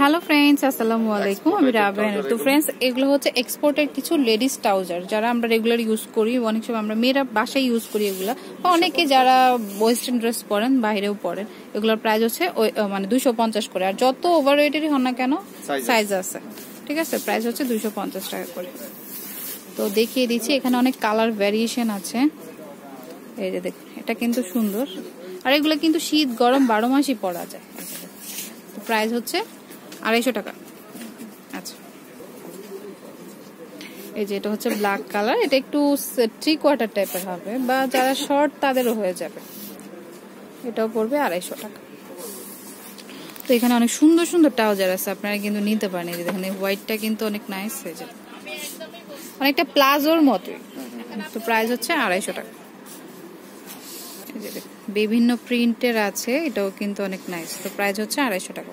Hello friends আসসালামু আলাইকুম আমি রাবেন তো ফ্রেন্ডস এগুলো হচ্ছে এক্সপোর্টের কিছু লেডিস ট্রাউজার যারা আমরা রেগুলার ইউজ করি অনেক সময় আমরা মেয়েরা বাসায় ইউজ করি এগুলো। বা অনেকে যারা ওয়েস্টার্ন ড্রেস পরেন বাইরেও পরেন এগুলোর প্রাইস হচ্ছে মানে দুইশো পঞ্চাশ করে। আর যত ওভার ওয়েটেরই হন না কেন সাইজ আছে। ঠিক আছে? প্রাইস হচ্ছে দুইশো পঞ্চাশ টাকা করে। তো দেখিয়ে দিচ্ছি এখানে অনেক কালার ভ্যারিয়েশন আছে। এই যে দেখুন এটা কিন্তু সুন্দর। আর এগুলো কিন্তু শীত গরম বারো মাসই পরা যায়। প্রাইস হচ্ছে আড়াইশো টাকা। আচ্ছা। এই যে এটা হচ্ছে ব্ল্যাক কালার এটা একটু থ্রি কোয়ার্টার টাইপের হবে, বা যারা শর্ট তাদেরও হয়ে যাবে। এটাও পড়বে আড়াইশো টাকা। তো এখানে অনেক সুন্দর সুন্দর ট্রাউজার আছে, আপনারা কিন্তু নিতে পারেন। এই যে দেখেন হোয়াইটটা কিন্তু অনেক নাইস হয়ে যায় অনেকটা প্লাজোর মতোই। তো প্রাইস হচ্ছে আড়াইশো টাকা। বিভিন্ন প্রিন্টের আছে, এটাও কিন্তু অনেক নাইস তো প্রাইস হচ্ছে আড়াইশো টাকা।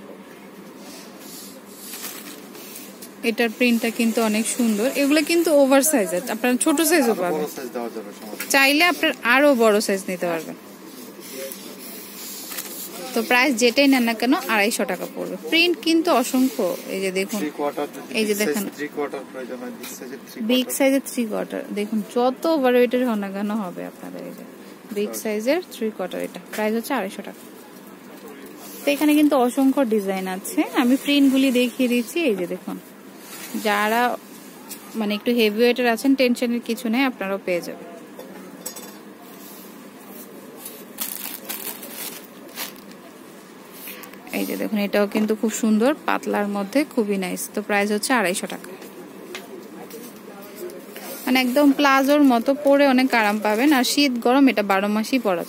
এটার প্রিন্টটা কিন্তু অনেক সুন্দর। এগুলো কিন্তু ওভার সাইজের আপনার ছোট সাইজও পাবেন বড় সাইজ দেওয়া যাবে সমস্যা। চাইলে আপনার আরও বড় সাইজ নিতে পারবেন। তো প্রাইস যেটাই নেন না কেন আড়াইশো টাকা পড়বে। প্রিন্ট কিন্তু অসংখ্য। এই যে দেখুন এই যে দেখেন। বিগ সাইজের থ্রি বিগ সাইজের থ্রি কোয়ার্টার দেখুন যত বড় ওয়েটের হন না কেন হবে আপনাদের এই যে। বিগ সাইজের থ্রি কোয়ার্টার এটা। প্রাইস হচ্ছে আড়াইশো টাকা। তো এখানে কিন্তু অসংখ্য ডিজাইন আছে। আমি প্রিন্টগুলি দেখিয়ে দিচ্ছি। এই যে দেখুন। যারা মানে একটু হেভি ওয়েটের আছেন টেনশনের কিছু নেই, আপনারাও পেয়ে যাবেন। এই যে দেখুন, এটাও কিন্তু খুব সুন্দর, পাতলার মধ্যে খুবই নাইস তো প্রাইস হচ্ছে আড়াইশো টাকা। মানে একদম প্লাজোর মতো পরে অনেক আরাম পাবেন, আর শীত গরম, এটা বারো মাসই পরা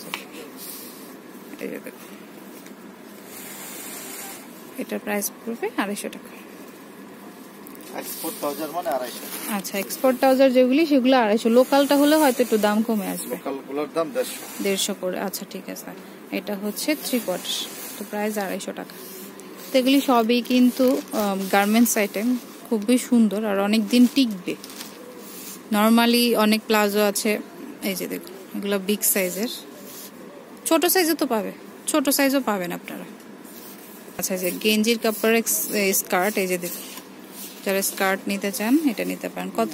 এই এটার প্রাইস পড়বে আড়াইশো টাকা। এক্সপোর্ট ট্রাউজার মানে আড়াইশো। আচ্ছা এক্সপোর্ট ট্রাউজার যেগুলি সেগুলো আড়াইশো। লোকালটা হলে হয়তো একটু দাম কমে আসবে। লোকালগুলোর দাম দেড়শো। দেড়শো করে। আচ্ছা ঠিক আছে। এটা হচ্ছে থ্রি কোয়ার্টার তো প্রাইস আড়াইশো টাকা। তো এগুলি সবই কিন্তু গার্মেন্টস আইটেম খুবই সুন্দর আর অনেক দিন টিকবে। নর্মালি অনেক প্লাজো আছে। এই যে দেখুন এগুলো বিগ সাইজের ছোট সাইজও তো পাবে। ছোট সাইজও পাবেন আপনারা। আচ্ছা যে গেঞ্জির কাপড়ের স্কার্ট এই যে দেখুন। যারা স্কার্ট নিতে চান এটা নিতে পারেন। কত?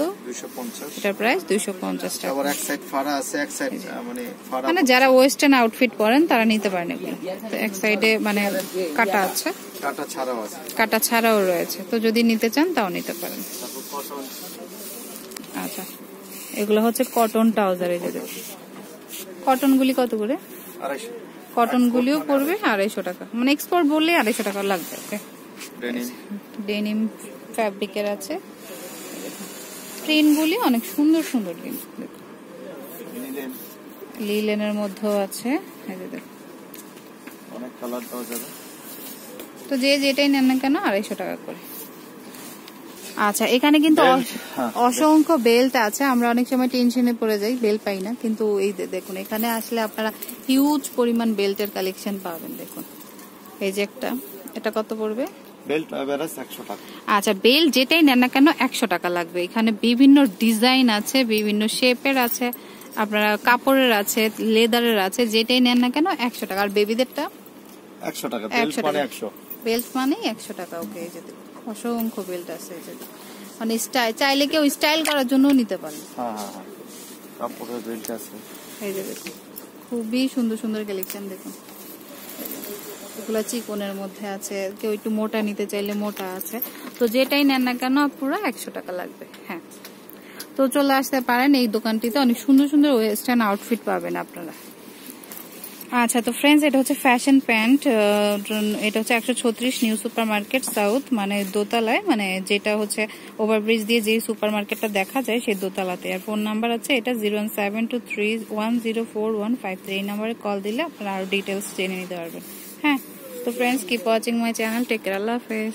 পঞ্চাশ। প্রাইস দুইশো পঞ্চাশ টাকা। এক সাইড এক সাইড মানে মানে যারা ওয়েস্টার্ন আউটফিট পরেন তারা নিতে পারেন এগুলো। তো এক সাইডে মানে কাটা আছে। কাটা ছাড়াও রয়েছে। তো যদি নিতে চান তাও নিতে পারেন। আচ্ছা। এগুলো হচ্ছে কটন ট্রাউজার এই যে কটনগুলি কত করে? কটনগুলিও পড়বে আড়াইশো টাকা। মানে এক্সপোর্ট বললে আড়াইশো টাকা লাগবে ডেনিম ফ্যাব্রিকের আছে। প্রিন্টগুলি অনেক সুন্দর সুন্দর কিন্তু লিলেনের মধ্যেও আছে। এই যে দেখুন। অনেক কালার দেওয়া যাবে। তো যে যেটাই নেন না কেন আড়াইশো টাকা করে। আচ্ছা এখানে কিন্তু হ্যাঁ, অসংখ্য বেল্ট আছে। আমরা অনেক সময় টেনশনে পড়ে যাই বেল্ট পাই না। কিন্তু এই দেখুন এখানে আসলে আপনারা হিউজ পরিমাণ বেল্টের কালেকশন পাবেন দেখুন। এই যে একটা এটা কত পড়বে? বেল্ট টাকা। আচ্ছা বেল্ট যেটাই নেন না কেন একশো টাকা লাগবে। এখানে বিভিন্ন ডিজাইন আছে বিভিন্ন শেপের আছে আপনারা কাপড়ের আছে লেদারের আছে যেটাই নেন না কেন একশো টাকা। আর বেবিদেরটা? একশো টাকা বেল্ট মানে টাকা। একশো। বেল্ট মানেই একশো টাকা ওকে এই যে অসংখ্য বেল্ট আছে এই যে মানে স্টাইল চাইলে কেউ স্টাইল করার জন্য নিতে পারে। হ্যাঁ হ্যাঁ হ্যাঁ। কাপড়ের বেল্ট আছে। এই যে দেখুন। খুবই সুন্দর সুন্দর কালেকশন দেখুন। এগুলো চিকনের মধ্যে আছে। কেউ একটু মোটা নিতে চাইলে মোটা আছে। তো যেটাই নেন না কেন, পুরো একশো টাকা লাগবে। হ্যাঁ। তো চলে আসতে পারেন এই দোকানটিতে। অনেক সুন্দর সুন্দর ওয়েস্টার্ন আউটফিট পাবেন আপনারা। আচ্ছা তো ফ্রেন্ডস এটা হচ্ছে ফ্যাশন প্যান্ট এটা হচ্ছে একশো ছত্রিশ নিউ সুপার মার্কেট সাউথ মানে দোতলায়। মানে যেটা হচ্ছে ওভারব্রিজ দিয়ে যে সুপার মার্কেটটা দেখা যায় সেই দোতলাতে। আর ফোন নাম্বার আছে, এটা zero one seven two three one zero four one five three এই নাম্বারে কল দিলে আপনারা আরও ডিটেলস জেনে নিতে পারবেন। हैं। तो friends keep watching my channel take care अल्लाह हाफिज़